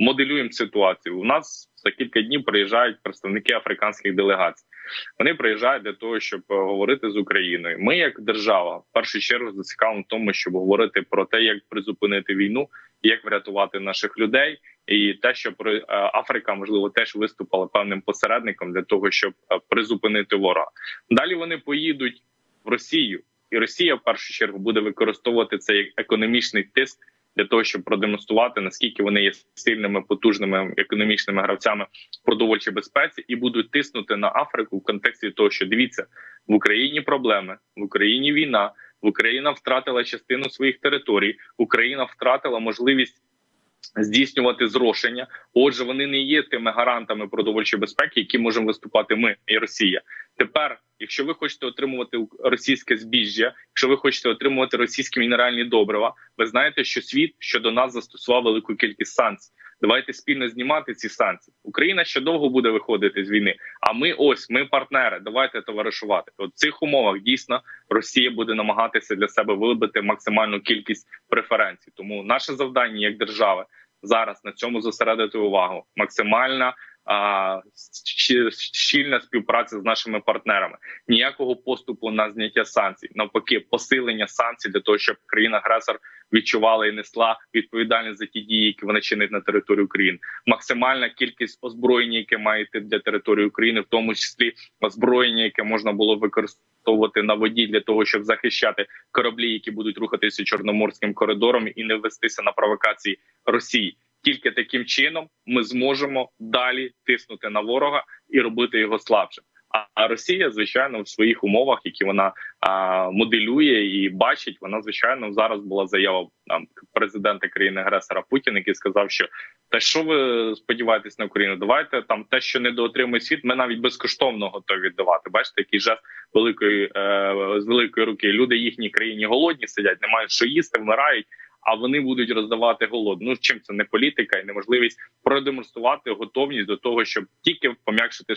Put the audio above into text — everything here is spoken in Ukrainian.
моделюємо ситуацію. У нас за кілька днів приїжджають представники африканських делегацій. Вони приїжджають для того, щоб е, говорити з Україною. Ми, як держава, в першу чергу зацікавлені в тому, щоб говорити про те, як призупинити війну, як врятувати наших людей, і те, що е, Африка можливо теж виступила певним посередником для того, щоб е, призупинити ворога. Далі вони поїдуть в Росію, і Росія в першу чергу буде використовувати цей як економічний тиск для того, щоб продемонструвати наскільки вони є сильними потужними економічними гравцями в продовольчій безпеці, і будуть тиснути на Африку в контексті того, що дивіться в Україні проблеми, в Україні війна, Україна втратила частину своїх територій, Україна втратила можливість. Здійснювати зрошення, отже, вони не є тими гарантами продовольчої безпеки, які можемо виступати ми і Росія. Тепер, якщо ви хочете отримувати російське збіжжя, якщо ви хочете отримувати російські мінеральні добрива, ви знаєте, що світ щодо нас застосував велику кількість санкцій. Давайте спільно знімати ці санкції. Україна ще довго буде виходити з війни. А ми ось ми партнери. Давайте товаришувати. От в цих умовах дійсно Росія буде намагатися для себе вибити максимальну кількість преференцій. Тому наше завдання як держави зараз на цьому зосередити увагу. Максимальна щільна співпраця з нашими партнерами. Ніякого поступу на зняття санкцій, навпаки, посилення санкцій для того, щоб країна-агресор відчувала і несла відповідальність за ті дії, які вона чинить на території України. Максимальна кількість озброєння, яке має йти для території України, в тому числі озброєння, яке можна було використовувати на воді для того, щоб захищати кораблі, які будуть рухатися чорноморським коридором і не вестися на провокації Росії. Тільки таким чином ми зможемо далі тиснути на ворога і робити його слабшим. А- Росія, звичайно, в своїх умовах, які вона а, моделює і бачить, вона звичайно зараз була заява там президента країни агресора Путіна, який сказав, що та що ви сподіваєтесь на Україну? Давайте там те, що недоотримує світ, ми навіть безкоштовно готові віддавати. Бачите, який жест великої е, з великої руки. Люди їхній країні голодні сидять, не мають що їсти, вмирають. А вони будуть роздавати голод. Ну чим це не політика і неможливість продемонструвати готовність до того, щоб тільки пом'якшити